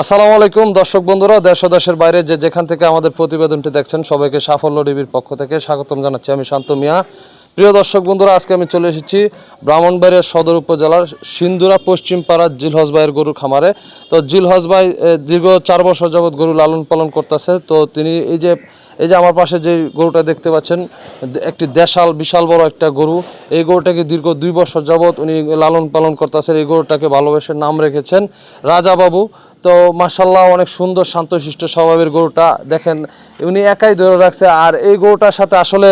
আসসালামু আলাইকুম, দর্শক বন্ধুরা, দেশ দেশের বাইরে যে যেখান থেকে আমাদের প্রতিবেদনটি দেখছেন, সবাইকে সাফল্য টিভির পক্ষ থেকে স্বাগতম জানাচ্ছি আমি শান্ত মিয়া। প্রিয় দর্শক বন্ধুরা, আজকে আমি চলে এসেছি ব্রাহ্মণবাড়িয়া সদর উপজেলার সিন্দুরা পশ্চিমপাড়া জিলহজ ভাইয়ের গরু খামারে। তো জিলহজ ভাই দীর্ঘ চার বছর যাবৎ গরু লালন পালন করতেছে, তো তিনি এই যে এই যে আমার পাশে যে গরুটা দেখতে পাচ্ছেন একটি দেশাল, বিশাল বড় একটা গরু, এই গরুটাকে দীর্ঘ দুই বছর যাবৎ উনি লালন পালন করতেছেন, এই গরুটাকে ভালোবেসে নাম রেখেছেন রাজা বাবু তো মার্শাল্লাহ অনেক সুন্দর শান্তশিষ্ট স্বভাবের গরুটা। দেখেন উনি একাই ধরে রাখছে। আর এই গরুটার সাথে আসলে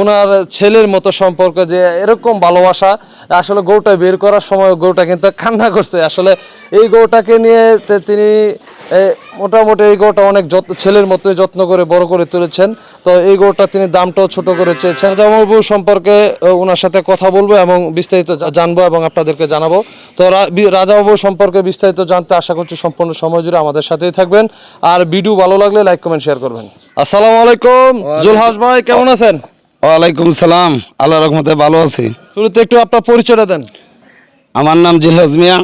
ওনার ছেলের মতো সম্পর্ক যে এরকম ভালোবাসা, আসলে গরুটা বের করার সময় গরুটা কিন্তু কান্না করছে। আসলে এই গরুটাকে নিয়ে তিনি মোটামুটি এই গরুটা অনেক ছেলের মতোই যত্ন করে, বড় করে তুলেছেন। তো এই গরুটা তিনি দামটাও ছোট করে চেয়েছেন। জামালবু সম্পর্কে ওনার সাথে কথা বলব এবং বিস্তারিত জানব এবং আপনাদেরকে জানাব। তো রাজাবাবু সম্পর্কে বিস্তারিত জানতে আশা করছি সম্পূর্ণ সময় জুড়ে আমাদের সাথেই থাকবেন। আর ভিডিও ভালো লাগলে লাইক, কমেন্ট, শেয়ার করবেন। আসসালামু আলাইকুম। জুলহাস ভাই কেমন আছেন? ওয়ালাইকুম সালাম। আল্লাহ রহমতে ভালো আছি। শুরুতে একটু আপনার পরিচয়টা দেন। আমার নাম জিলহজ মিয়া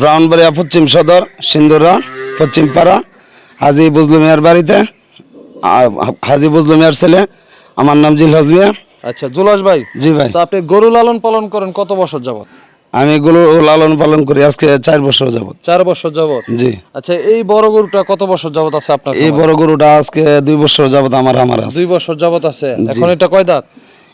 ব্রাউনবাড়িয়া পশ্চিম সদর সিন্দুরা পশ্চিম পাড়া হাজি বুজলু মিয়ার বাড়িতে। হাজি বুজলু মিয়ার ছেলে আমার নাম জিলহজ মিয়া। আচ্ছা জুলহাস ভাই জি ভাই। তো আপনি গরু লালন পালন করেন কত বছর যাবত আমি এগুলো লালন পালন করি। আজকে চার বছর যাবত চার বছর যাবত জি। আচ্ছা এই বড় গরুটা কত বছর যাবত আছে আপনার এই বড় গরুটা আজকে দুই বছর যাবত আমার আমার আছে। দুই বছর যাবত আছে। এখন এটা কয় দাঁত?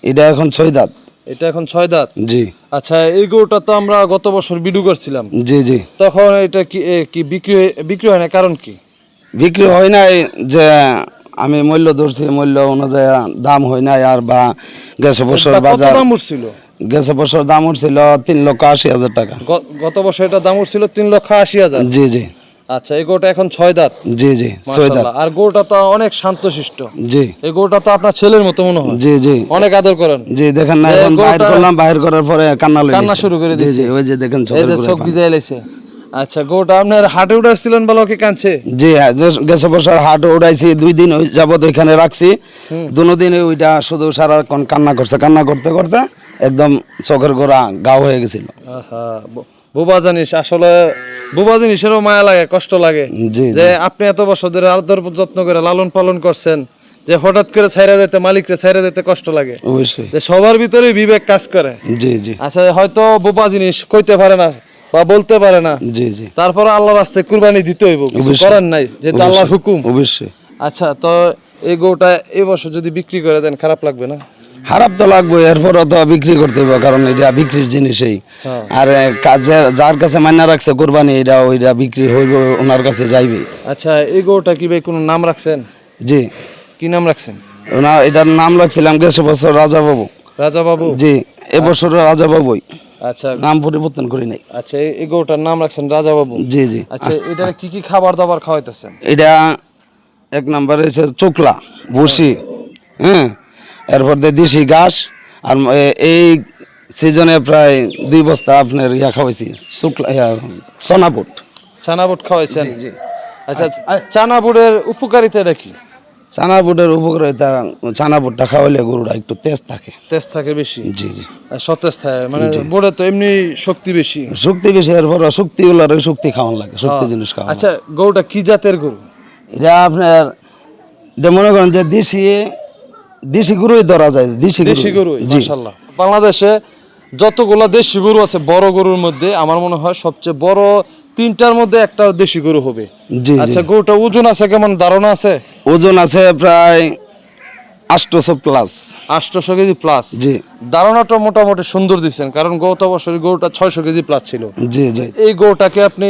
এটা এখন ছয় দাঁত। এটা এখন ছয় দাঁত? জি। আচ্ছা এই গরুটা তো আমরা গত বছর বিডু করছিলাম। জি জি। তখন এটা কি কি বিক্রি হয়ে- বিক্রি হয় না? কারণ কি? বিক্রি হয় নাই যে আমি মূল্য ধরছি মূল্য অনুযায়ী দাম হয় নাই আর বা তা বাজার। দাম উঠছিল? গেছে বছর দাম উঠছিল তিন লক্ষ আশি হাজার টাকা। গত বছর এটা দাম উঠছিল তিন লক্ষ আশি হাজার। জি জি। আচ্ছা এই গরুটা এখন ছয় দাঁত। জি জি সৈদাত মাশাআল্লাহ। আর গরুটা তো অনেক শান্তশিষ্ট। জি। এই গরুটা তো আপনার ছেলের মতো মনে হয়। জি জি। অনেক আদর করেন। জি দেখেন না এখন বাইর করলাম বাইর করার পরে কান্না লই কান্না শুরু করে দিছে। ওই যে দেখেন এই যে চোখ। ভিজাই লাইছে আচ্ছা গরুটা আপনার হাটে উঠাচ্ছিলেন বলো কি কাঁদছে? জি হ্যাঁ, গেছে বছর হাট উড়াইছি দুই দিন ওই যাবত ওইখানে রাখছি। দুনো দিনে ওইটা শুধু সারাক্ষণ কান্না করছে কান্না করতে করতে একদম চোখের গোড়া গাও হয়ে গেছিল। বুবা জানিস আসলে বুবা জিনিসেরও মায়া লাগে কষ্ট লাগে। যে আপনি এত বছর ধরে আদর যত্ন করে লালন পালন করছেন যে হঠাৎ করে ছাইরা দিতে মালিকরে ছাইরা দিতে কষ্ট লাগে। অবশ্যই। যে সবার ভিতরে বিবেক কাজ করে। জি জি। আচ্ছা হয়তো বোবা জিনিস কইতে পারে না বা বলতে পারে না। জি জি। তারপরে আল্লাহর রাস্তায় কুরবানি দিতে হইব কিছু করার নাই যে আল্লাহর হুকুম। অবশ্যই। আচ্ছা তো এই গোটা এই বছর যদি বিক্রি করে দেন খারাপ লাগবে না? খারাপ তো লাগবে এরপর তো বিক্রি করতে হবে কারণ এটা বিক্রির জিনিসই। হ্যাঁ। আর কাজে যার কাছে মান্না রাখছে কোরবানি এটা ওইটা বিক্রি হইব ওনার কাছে যাইবে। আচ্ছা এই গরুটা কি ভাই কোনো নাম রাখছেন? জি। কি নাম রাখছেন? ওনার এটার নাম রাখছিলাম গেছে বছর রাজা বাবু রাজা বাবু জি এবছর রাজা বাবুই আচ্ছা। নাম পরিবর্তন করি নাই। আচ্ছা এই- গরুটার নাম রাখছেন রাজা বাবু জি জি। আচ্ছা এটা কি কি খাবার দাবার খাওয়াইতেছেন? এটা এক নাম্বার হয়েছে চোকলা ভুসি হ্যাঁ। এরপর দিয়ে দেশি ঘাস আর এই সিজনে প্রায় দুই বস্তা আপনার ইয়া খাওয়াইছি শুক্লা সোনাপুট চানাবুট খাওয়াইছেন? জি আচ্ছা চানাবুটের উপকারিতাটা কি? চানাপুটের উপকারিতা চানাপুটটা খাওয়ালে গরুটা একটু তেজ থাকে। তেজ থাকে বেশি? জি জি। সতেজ থাকে মানে বোর্ডে তো এমনি শক্তি বেশি। শক্তি বেশি এরপর শক্তি গুলার শক্তি খাওয়ান লাগে শক্তি জিনিস খাওয়া আচ্ছা গরুটা কি জাতের গরু? এটা আপনার এটা মনে করেন যে দেশি দেশি গরুই ধরা যায় দেশি দেশি গরু মাশাআল্লাহ। বাংলাদেশে যতগুলা দেশি গরু আছে বড় গরুর মধ্যে আমার মনে হয় সবচেয়ে বড় তিনটার মধ্যে একটা দেশি গরু হবে। আচ্ছা গরুটা ওজন আছে কেমন? ধারণা আছে? ওজন আছে প্রায় আটশোশো প্লাস। আটশোশো কেজি প্লাস। জি। ধারণাটা মোটামুটি সুন্দর দিচ্ছেন কারণ গত বছর গরুটা ছয়শো কেজি প্লাস ছিল। জি জি। এই গরুটাকে আপনি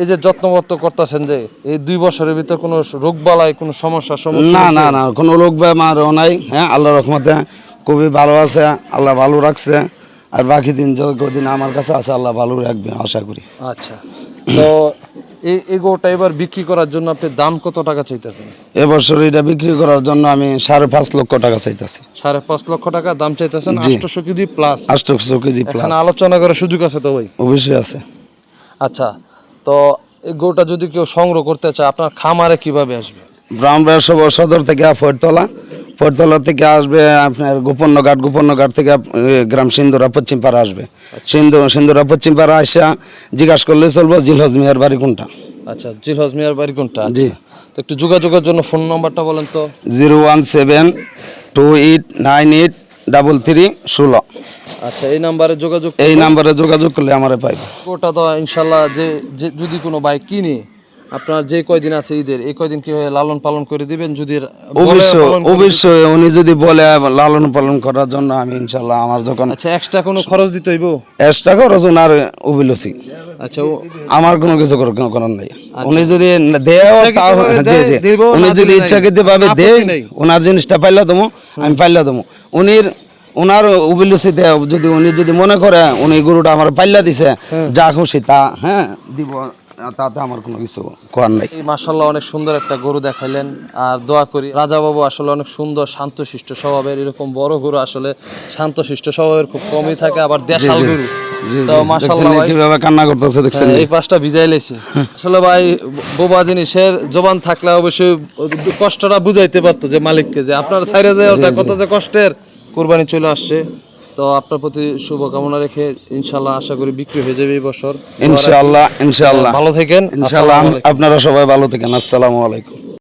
এই যে যত্নবত্ত করতেছেন যে এই দুই বছরের ভিতর কোনো রোগ বালাই কোনো সম্মুখীন না না না কোনো রোগ বেমারও নাই। হ্যাঁ আল্লাহ রহমতে খুবই ভালো আছে আল্লাহ ভালো রাখছে। আর বাকি দিন যে কদিন আমার কাছে আছে আল্লাহ ভালো রাখবে আশা করি। আচ্ছা। তো এই গরুটা এবার বিক্রি করার জন্য আপনি দাম কত টাকা চাইতেছেন? এবছর এটা বিক্রি করার জন্য আমি সাড়ে পাঁচ লক্ষ টাকা চাইতেছি। সাড়ে পাঁচ লক্ষ টাকা দাম চাইতেছেন আটশোশো কেজি প্লাস আটশোশো কেজি প্লাস আলোচনা করার সুযোগ আছে তো ভাই? অবশ্যই আছে। আচ্ছা তো এই গরুটা যদি কেউ সংগ্রহ করতে চায় আপনার খামারে কীভাবে আসবে? ব্রাহ্মণ সদর থেকে ফয়তলা পরতলা থেকে আসবে আপনার গোপন্ন ঘাট গোপন্ন ঘাট থেকে গ্রাম সিন্দুরা পশ্চিম পাড়া আসবে। সিন্ধু সিন্দুরা পশ্চিম পাড়া আসা জিজ্ঞাসা করলে চলবো জিলহজ মিয়ার বাড়ি কোনটা। আচ্ছা জিলহজ মিয়ার বাড়ি কোনটা? জি। তো একটু যোগাযোগের জন্য ফোন নম্বরটা বলেন তো। Zero one seven two eight nine eight double three ষোলো। আচ্ছা এই নাম্বারে যোগাযোগ এই নাম্বারে যোগাযোগ করলে আমার পাইব। ওটা তো ইনশাল্লাহ যে যে যদি কোনো বাইক কিনে আপনার যে কয়দিন আছে ঈদের এই কয়দিন কি হয় লালন পালন করে দিবেন? যদি অবশ্যই অবশ্যই উনি যদি বলে লালন পালন করার জন্য আমি ইনশাল্লাহ আমার যখন আচ্ছা এক্সট্রা কোনো খরচ দিতে হইব? এক্সট্রা খরচ ওনার অভিলসি আচ্ছা আমার কোনো কিছু কর- করার নাই। উনি যদি দেয় উনি যদি নাই। ইচ্ছাকৃত ভাবে দেয় ওনার জিনিসটা পাইলে দেবো আমি পাইলে দেবো। উনির ওনার অভিলসি দেয় যদি উনি যদি মনে করে উনি গরুটা আমার পাইলা দিছে যা খুশি তা হ্যাঁ দিব। তাতে আমার কোনো কিছু করার নাই। এই মাসাল্লাহ অনেক সুন্দর একটা গরু দেখাইলেন আর দোয়া করি রাজা বাবু আসলে অনেক সুন্দর শান্তশিষ্ট স্বভাবের এরকম বড় গরু আসলে শান্তশিষ্ট স্বভাবের খুব কমই থাকে আবার দেশাল গরু। তো জি। মাসাল্লাহ দেখছেন ভাই কীভাবে কান্না করতেছে দেখছেন হ্যাঁ, এই পাশটা ভিজাই লেছি। আসলে ভাই বোবা জিনিসের জবান থাকলে অবশ্যই কষ্টটা বুঝাইতে পারতো যে মালিককে যে আপনার ছাইরে যায় ওটা কত যে কষ্টের। কোরবানি চলে আসছে। তো আপনার প্রতি শুভকামনা রেখে ইনশাল্লাহ আশা করি বিক্রি হয়ে যাবে এই বছর। ইনশাল্লাহ ইনশাল্লাহ ভালো থাকেন ইনশাল্লাহ আপনারা সবাই ভালো থাকেন। আসসালামু আলাইকুম।